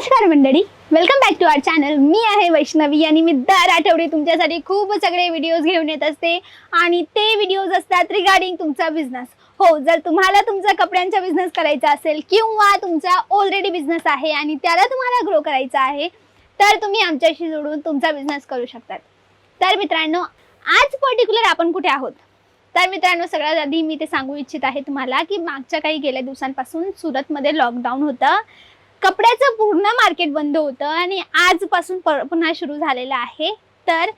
नमस्कार मंडळी. Welcome back to our channel मी आहे वैष्णवी आणि मी दर आठवडे तुमच्यासाठी खूप सगळे व्हिडिओज घेऊन येत असते. आणि ते व्हिडिओज असतात रिगार्डिंग तुमचा बिझनेस हो जर तुम्हाला तुमचा कपड्यांचा बिझनेस करायचा असेल किंवा तुमचा ऑलरेडी बिझनेस आहे आणि त्याला तुम्हाला ग्रो करायचा आहे तर तुम्ही आमच्याशी जोडून तुमचा बिझनेस करू शकतात. तर मित्रांनो आज पर्टिक्युलर आपण कुठे आहोत? तर मित्रांनो सगळ्यात आधी मी ते सांगू इच्छित आहे तुम्हाला की मागच्या काही गेल्या दिवसांपासून सुरतमध्ये लॉकडाऊन होतं. कपड्याचं पूर्ण मार्केट बंद होतं आणि आजपासून पुन्हा सुरू झालेलं आहे. तर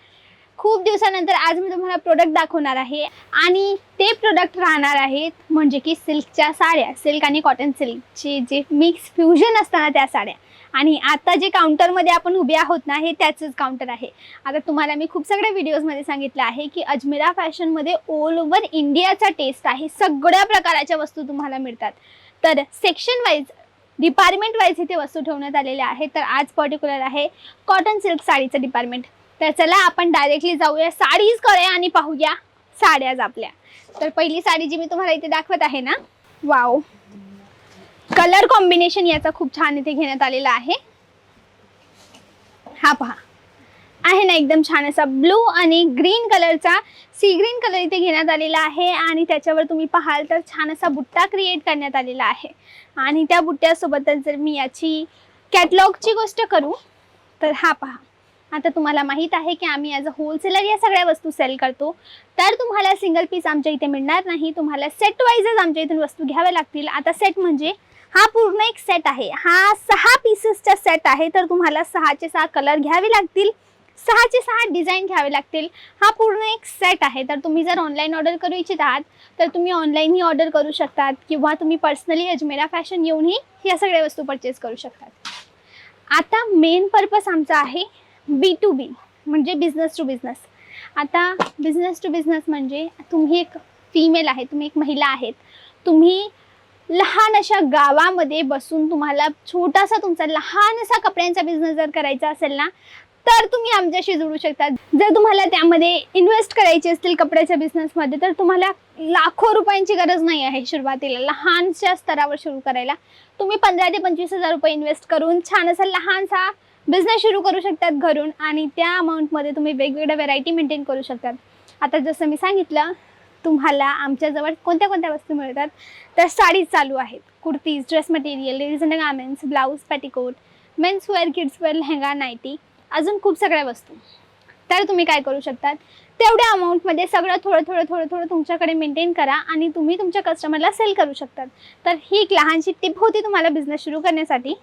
खूप दिवसानंतर आज मी तुम्हाला प्रोडक्ट दाखवणार आहे आणि ते प्रोडक्ट राहणार आहेत म्हणजे की सिल्कच्या साड्या सिल्क आणि कॉटन सिल्कचे जे मिक्स फ्युजन असताना त्या साड्या. आणि आता जे काउंटरमध्ये आपण उभे आहोत ना हे त्याचंच काउंटर आहे. आता तुम्हाला मी खूप सगळ्या व्हिडिओजमध्ये सांगितलं आहे की अजमेरा फॅशनमध्ये ऑल ओव्हर इंडियाचा टेस्ट आहे. सगळ्या प्रकाराच्या वस्तू तुम्हाला मिळतात. तर सेक्शन वाईज डिपार्टमेंट वाईज इथे वस्तू ठेवण्यात आलेल्या आहेत. तर आज पर्टिक्युलर आहे कॉटन सिल्क साडीचं डिपार्टमेंट तर चला आपण डायरेक्टली जाऊया. साडीज करूया आणि पाहूया साड्याच आपल्या. तर पहिली साडी जी मी तुम्हाला इथे दाखवत आहे ना वाव कलर कॉम्बिनेशन याचा खूप छान इथे घेण्यात आलेला आहे. हा पहा. आहे ना एकदम छान असा ब्लू आणि ग्रीन कलरचा. सी ग्रीन कलर इथे घेण्यात आलेला आहे आणि त्याच्यावर तुम्ही पाहाल तर छान असा बुट्टा क्रिएट करण्यात आलेला आहे. आणि त्या बुट्ट्यासोबतच जर मी याची कॅटलॉगची गोष्ट करू तर हा पहा. आता तुम्हाला माहीत आहे की आम्ही ॲज अ होलसेलर या सगळ्या वस्तू सेल करतो. तर तुम्हाला सिंगल पीस आमच्या इथे मिळणार नाही. तुम्हाला सेट वाईजच आमच्या इथून वस्तू घ्याव्या लागतील. आता सेट म्हणजे हा पूर्ण एक सेट आहे. हा सहा पीसेसचा सेट आहे. तर तुम्हाला सहाचे सहा कलर घ्यावे लागतील. सहाचे सहा डिझाईन घ्यावे लागतील. हा पूर्ण एक सेट आहे. तर तुम्ही जर ऑनलाईन ऑर्डर करू इच्छित आहात तर तुम्ही ऑनलाईनही ऑर्डर करू शकतात किंवा तुम्ही पर्सनली अजमेरा फॅशन येऊनही या सगळ्या वस्तू परचेस करू शकतात. आता मेन पर्पस आमचा आहे बी टू बी म्हणजे बिझनेस टू बिझनेस आता बिझनेस टू बिझनेस म्हणजे तुम्ही एक फिमेल आहे तुम्ही एक महिला आहेत. तुम्ही लहान अशा गावामध्ये बसून तुम्हाला छोटासा तुमचा लहान असा कपड्यांचा बिझनेस जर करायचा असेल ना तर तुम्ही आमच्याशी जोडू शकता. जर तुम्हाला त्यामध्ये इन्व्हेस्ट करायचे असतील कपड्याच्या बिझनेसमध्ये तर तुम्हाला लाखो रुपयांची गरज नाही आहे सुरुवातीला लहानशा स्तरावर सुरू करायला. तुम्ही पंधरा ते पंचवीस हजार रुपये इन्व्हेस्ट करून छान असा लहानसा बिझनेस सुरू करू शकतात घरून आणि त्या अमाऊंटमध्ये तुम्ही वेगवेगळ्या व्हेरायटी मेंटेन करू शकतात. आता जसं मी सांगितलं तुम्हाला आमच्याजवळ कोणत्या कोणत्या वस्तू मिळतात? तर साडीज चालू आहेत. Kurtis dress material ladies and garments blouse petticoat men's wear kids wear lehenga nighty. अजून खूप सगळ्या वस्तू. तर तुम्ही काय करू शकतात? तेवढ्या अमाऊंटमध्ये सगळं थोडं थोडं थोडं थोडं तुमच्याकडे मेंटेन करा आणि तुम्ही तुमच्या कस्टमरला सेल करू शकतात. तर ही एक लहानशी टिप होती तुम्हाला बिझनेस सुरू करण्यासाठी.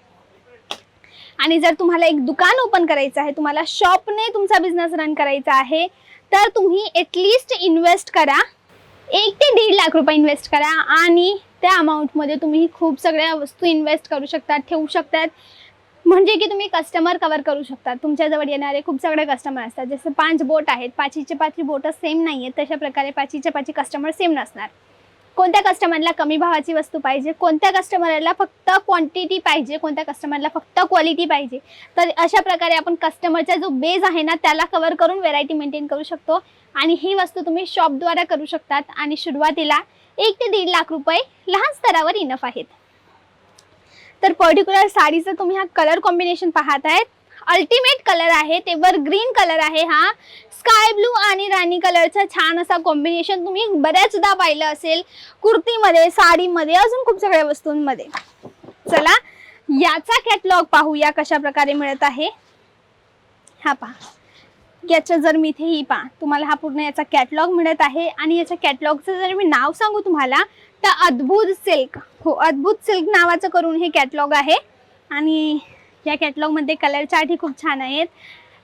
आणि जर तुम्हाला एक दुकान ओपन करायचं आहे तुम्हाला शॉपने तुमचा बिझनेस रन करायचा आहे तर तुम्ही एटलिस्ट इन्व्हेस्ट करा. एक ते दीड लाख रुपये इन्व्हेस्ट करा आणि त्या अमाऊंटमध्ये तुम्ही खूप सगळ्या वस्तू इन्व्हेस्ट करू शकतात ठेवू शकतात. म्हणजे की तुम्ही कस्टमर कवर करू शकता. तुमच्याजवळ येणारे खूप सगळे कस्टमर असतात. जसं पाच बोट आहेत पाचीचे पाचवी बोटं सेम नाही आहेत तशा प्रकारे पाचीचे पाची कस्टमर सेम नसणार. कोणत्या कस्टमरला कमी भावाची वस्तू पाहिजे? कोणत्या कस्टमरला फक्त क्वांटिटी पाहिजे? कोणत्या कस्टमरला फक्त क्वालिटी पाहिजे? तर अशा प्रकारे आपण कस्टमरचा जो बेज आहे ना त्याला कवर करून व्हेरायटी मेंटेन करू शकतो. आणि ही वस्तू तुम्ही शॉपद्वारा करू शकतात. आणि सुरुवातीला एक ते दीड लाख रुपये लहान स्तरावर इनफ आहेत. तर पर्टिक्युलर साडीचं तुम्ही हा कलर कॉम्बिनेशन पाहत आहेत. अल्टिमेट कलर आहे तेवर ग्रीन कलर आहे हा. स्काय ब्लू आणि राणी कलरचा छान असा कॉम्बिनेशन तुम्ही बऱ्याचदा पाहिलं असेल. कुर्तीमध्ये साडीमध्ये अजून खूप सगळ्या वस्तूंमध्ये. चला याचा कॅटलॉग पाहूया कशा प्रकारे मिळत आहे. हा पहा. याचं जर मी इथे ही पहा तुम्हाला हा पूर्ण याचा कॅटलॉग मिळत आहे आणि याच्या कॅटलॉगचं जर मी नाव सांगू तुम्हाला तर अद्भुत सिल्क. हो अद्भुत सिल्क नावाचं करून हे कॅटलॉग आहे. आणि या कॅटलॉगमध्ये कलर चार्टही खूप छान आहेत.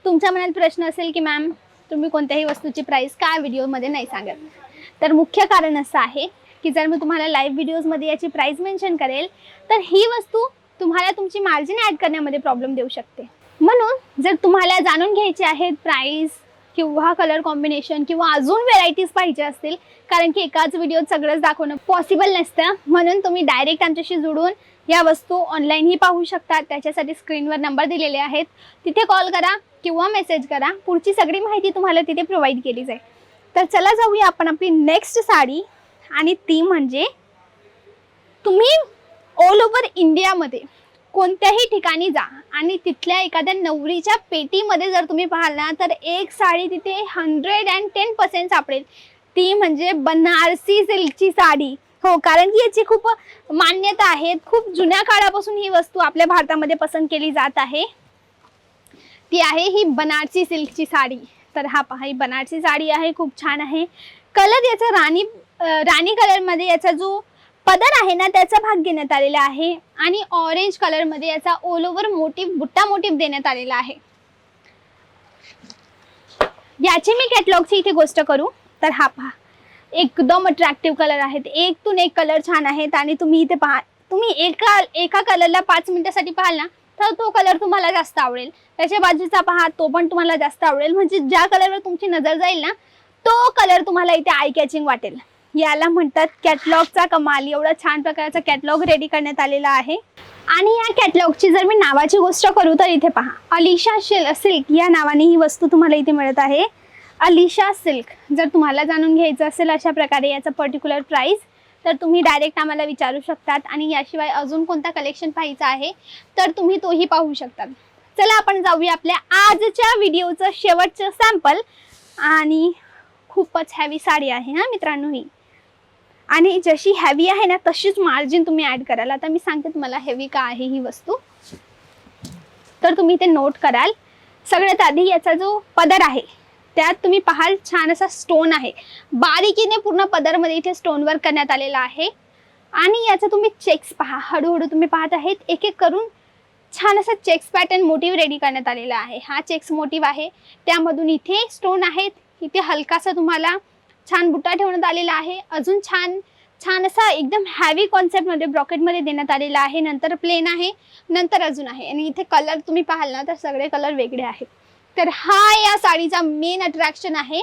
तुमच्या मनात प्रश्न असेल की मॅम तुम्ही कोणत्याही वस्तूची प्राईस का व्हिडिओमध्ये नाही सांगत? तर मुख्य कारण असं आहे की जर मी तुम्हाला लाईव्ह व्हिडिओजमध्ये याची प्राईस मेन्शन करेल तर ही वस्तू तुम्हाला तुमची मार्जिन ॲड करण्यामध्ये प्रॉब्लेम देऊ शकते. म्हणून जर तुम्हाला जाणून घ्यायचे आहेत प्राईस किंवा कलर कॉम्बिनेशन किंवा अजून व्हेरायटीज पाहिजे असतील कारण की एकाच व्हिडिओत सगळंच दाखवणं पॉसिबल नसतं म्हणून तुम्ही डायरेक्ट आमच्याशी जुडून या वस्तू ऑनलाईनही पाहू शकता. त्याच्यासाठी स्क्रीनवर नंबर दिलेले आहेत. तिथे कॉल करा किंवा मेसेज करा. पुढची सगळी माहिती तुम्हाला तिथे प्रोव्हाइड केली जाईल. तर चला जाऊया आपण आपली नेक्स्ट साडी. आणि ती म्हणजे तुम्ही ऑल ओव्हर इंडियामध्ये कोणत्याही ठिकाणी जा. आणि तिथल्या एखाद्या नवरीच्या पेटीमध्ये जर तुम्ही पाहाल ना तर एक साडी तिथे हंड्रेड अँड टेन पर्सेंट सापडेल. ती म्हणजे बनारसी सिल्कची साडी. हो कारण की याची खूप मान्यता आहे. खूप जुन्या काळापासून ही वस्तू आपल्या भारतामध्ये पसंत केली जात आहे. ती आहे ही बनारसी सिल्कची साडी. तर हा पहा ही बनारसी साडी आहे खूप छान आहे. कलर याचा राणी राणी कलरमध्ये याचा जो पदर आहे ना त्याचा भाग घेण्यात आलेला आहे. आणि ऑरेंज कलरमध्ये याचा ऑल ओव्हर मोटिव्ह बुट्टा मोटिव्ह देण्यात आलेला आहे. याची मी कॅटलॉगची इथे गोष्ट करू. तर हा पहा. एकदम अट्रॅक्टिव्ह कलर आहेत. एक तून एक कलर छान आहेत आणि तुम्ही इथे पहा. तुम्ही एका एका कलरला पाच मिनिटासाठी पाहाल ना तर तो कलर तुम्हाला जास्त आवडेल. त्याच्या बाजूचा पहा तो पण तुम्हाला जास्त आवडेल. म्हणजे ज्या कलरवर तुमची नजर जाईल ना तो कलर तुम्हाला इथे आय कॅचिंग वाटेल. याला म्हणतात कॅटलॉगचा कमाल. एवढा छान प्रकारचा कॅटलॉग रेडी करण्यात आलेला आहे. आणि या कॅटलॉगची जर मी नावाची गोष्ट करू तर इथे पहा. अलिशा शिल सिल्क या नावाने ही वस्तू तुम्हाला इथे मिळत आहे. अलिशा सिल्क. जर तुम्हाला जाणून घ्यायचं असेल अशा प्रकारे याचं पर्टिक्युलर प्राईस तर तुम्ही डायरेक्ट आम्हाला विचारू शकतात. आणि याशिवाय अजून कोणता कलेक्शन पाहायचा आहे तर तुम्ही तोही पाहू शकतात. चला आपण जाऊया आपल्या आजच्या व्हिडिओचं शेवटचं सॅम्पल आणि खूपच हॅवी साडी आहे ना मित्रांनो ही. आणि जशी हॅवी आहे ना तशीच मार्जिन तुम्ही ऍड कराल. आता मी सांगते तुम्हाला हेवी का आहे ही वस्तू. तर तुम्ही ते नोट कराल. सगळ्यात आधी याचा जो पदर आहे त्यात तुम्ही पाहाल छान असा स्टोन आहे. बारीकीने पूर्ण पदरमध्ये इथे स्टोन वर्क करण्यात आलेला आहे. आणि याचा तुम्ही चेक्स पहा. हळूहळू तुम्ही पाहत आहेत एक एक करून छान असा चेक्स पॅटर्न मोटिव्ह रेडी करण्यात आलेला आहे. हा चेक्स मोटिव्ह आहे. त्यामधून इथे स्टोन आहेत. इथे हलकासा तुम्हाला छान बुट्टा ठेवण्यात आलेला आहे. अजून छान छान असा एकदम हॅवी कॉन्सेप्टमध्ये ब्रॉकेटमध्ये देण्यात आलेला आहे. नंतर प्लेन आहे नंतर अजून आहे. आणि इथे कलर तुम्ही पाहाल ना तर सगळे कलर वेगळे आहेत. तर हा या साडीचा मेन अट्रॅक्शन आहे.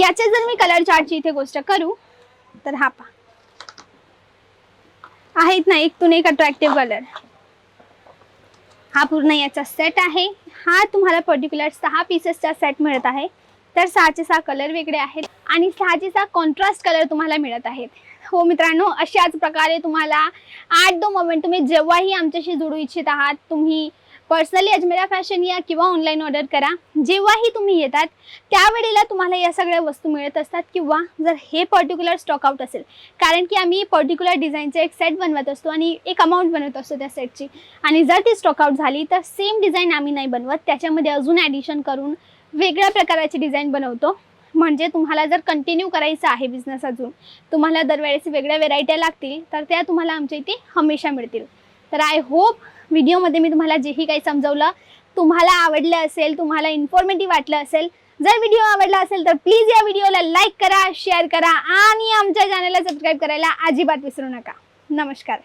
याचे जर मी कलर चार्टची इथे गोष्ट करू तर हा पा आहेत ना एक एक अट्रॅक्टिव्ह कलर हा पूर्ण याचा सेट आहे. हा तुम्हाला पर्टिक्युलर सहा पीसेसचा सेट मिळत आहे. तर सहाचे सहा कलर वेगळे आहेत आणि सहाचे सहा कॉन्ट्रास्ट कलर तुम्हाला मिळत आहेत. हो मित्रांनो अशाच प्रकारे तुम्हाला आठ दो मोमेंट तुम्ही जेव्हाही आमच्याशी जोडू इच्छित आहात तुम्ही पर्सनली अजमेरा फॅशन या किंवा ऑनलाईन ऑर्डर करा. जेव्हाही तुम्ही येतात त्यावेळेला तुम्हाला या सगळ्या वस्तू मिळत असतात किंवा जर हे पर्टिक्युलर स्टॉकआउट असेल कारण की आम्ही पर्टिक्युलर डिझाईनचे एक सेट बनवत असतो आणि एक अमाऊंट बनवत असतो त्या सेटची आणि जर ती स्टॉकआउट झाली तर सेम डिझाईन आम्ही नाही बनवत. त्याच्यामध्ये अजून ॲडिशन करून वेगळ्या प्रकाराची डिझाईन बनवतो. म्हणजे तुम्हाला जर कंटिन्यू करायचं आहे बिझनेस अजून तुम्हाला दरवेळेस वेगळ्या व्हेरायट्या लागतील तर त्या तुम्हाला आमच्या इथे हमेशा मिळतील. तर आय होप व्हिडिओमध्ये मी तुम्हाला जेही काही समजवलं तुम्हाला आवडलं असेल तुम्हाला इन्फॉर्मेटिव्ह वाटलं असेल जर व्हिडिओ आवडला असेल तर प्लीज या व्हिडिओला लाईक करा शेअर करा आणि आमच्या चॅनलला सबस्क्राईब करायला अजिबात विसरू नका. नमस्कार.